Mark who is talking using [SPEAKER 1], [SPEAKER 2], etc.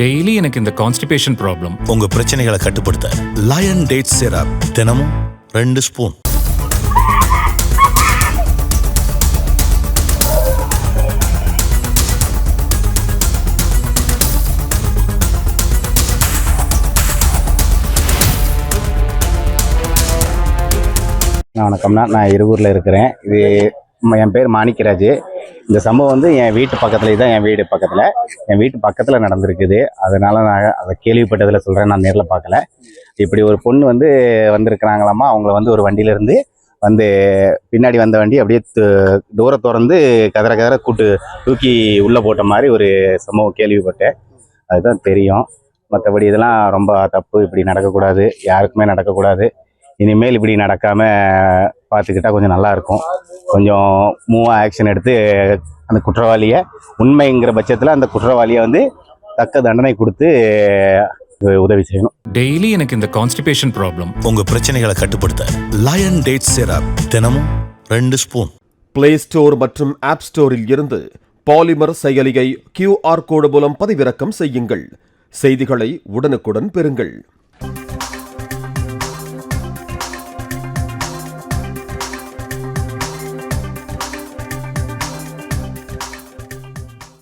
[SPEAKER 1] Daily எனக்கு இந்த constipation problem
[SPEAKER 2] உங்க பிரச்சனைகளை கட்டுப்படுத்த லயன் டேட் சிரப் தினமும் ரெண்டு ஸ்பூன்
[SPEAKER 3] வணக்கம்னா நான் இருகூரில் இருக்கிறேன். இது என் பேர் மாணிக்கராஜ். இந்த சம்பவம் வந்து என் வீட்டு பக்கத்துல தான் என் வீடு பக்கத்தில். என் வீட்டு பக்கத்தில் நடந்திருக்குது. அதனால நான் அதை கேள்விப்பட்டதில் சொல்கிறேன் நான் நேரில் பார்க்கல. இப்படி ஒரு பொண்ணு வந்து வந்திருக்கிறாங்களாமா? அவங்கள வந்து ஒரு வண்டியிலேருந்து வந்து பின்னாடி வந்த வண்டி அப்படியே தூர திறந்து கதற கதற கூட்டு தூக்கி உள்ளே போட்ட மாதிரி ஒரு சம்பவம் கேள்விப்பட்டேன். அதுதான் தெரியும். மற்றபடி இதெல்லாம் ரொம்ப தப்பு. இப்படி நடக்கக்கூடாது. யாருக்குமே நடக்கக்கூடாது. இனிமேல் இப்படி நடக்காம பார்த்துக்கிட்டா கொஞ்சம் நல்லா இருக்கும் கொஞ்சம் மூவாக ஆக்ஷன் எடுத்து அந்த குற்றவாளியை உண்மைங்கிற பட்சத்தில் அந்த குற்றவாளியை வந்து தக்க தண்டனை கொடுத்து உதவி செய்யணும்.
[SPEAKER 1] டெய்லி எனக்கு இந்த கான்ஸ்டிபேஷன் ப்ராப்ளம்
[SPEAKER 2] உங்க பிரச்சனைகளை கட்டுப்படுத்த லயன் டேட் சிரப் தினமும் ரெண்டு ஸ்பூன்.
[SPEAKER 4] பிளே ஸ்டோர் மற்றும் ஆப் ஸ்டோரில் இருந்து பாலிமர் செயலியை கியூஆர் கோடு மூலம் பதிவிறக்கம் செய்யுங்கள். செய்திகளை உடனுக்குடன் பெறுங்கள்.